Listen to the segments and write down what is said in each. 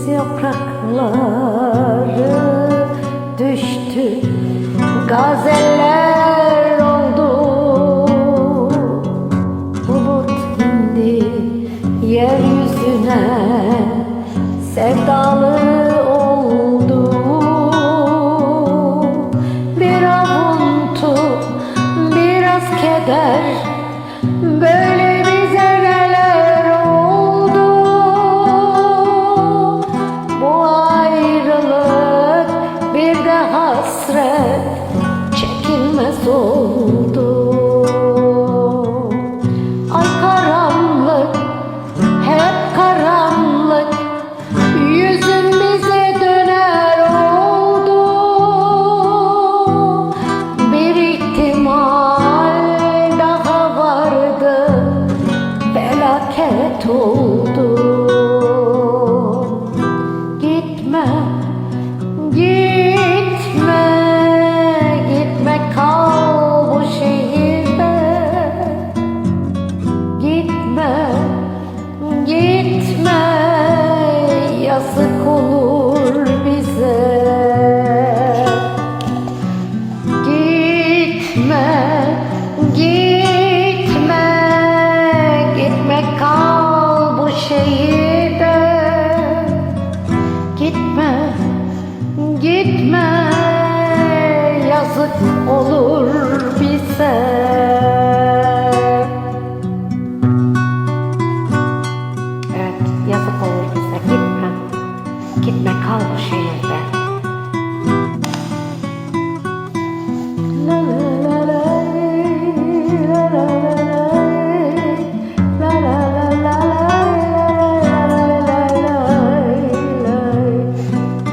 Deniz yaprakları düştü gazeller hasret Çekilmez oldu. Ay karanlık hep karanlık Yüzün bize döner oldu. Bir ihtimal daha vardı Felaket oldu. Gitme, olur bize. Evet, yazık olur bize. Gitme. Gitme kal bu şehirde.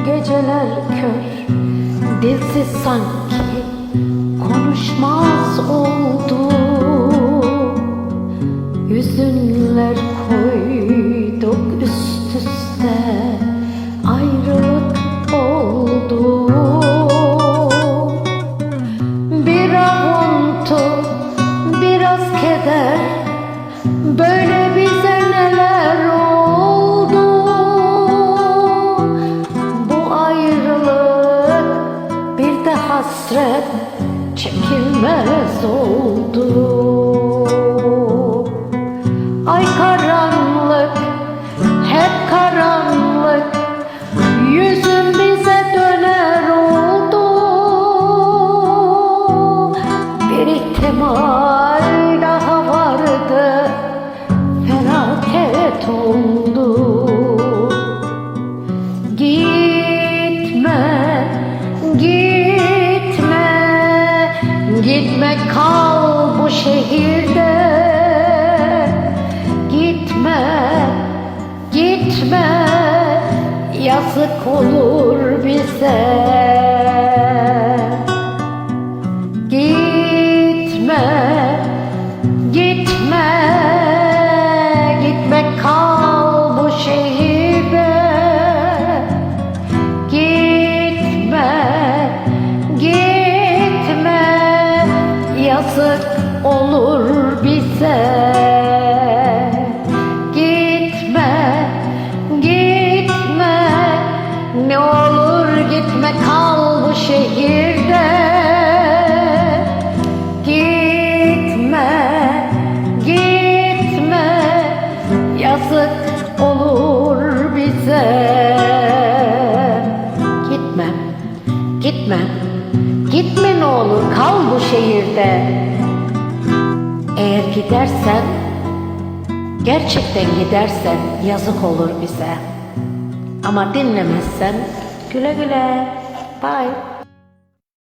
Geceler kör, dilsiz sanki konuşmaz oldu. Yüzünler koyduk üst üste ayrılık oldu. Bir avuntu biraz keder böyle bize neler oldu? Bu ayrılık bir de hasret çekilmez oldu. Ay karanlık, şehirde. Gitme, gitme, yazık olur bize. Gitme, gitme, gitme kal bu şehirde. Gitme, gitme, yazık olur bize. Gitme, gitme, ne olur gitme kal bu şehirde. Gitme, gitme, yazık olur bize. Gitme, gitme, gitme ne olur kal bu şehirde. Gidersen, gerçekten gidersen yazık olur bize. Ama dinlemezsen güle güle, bye.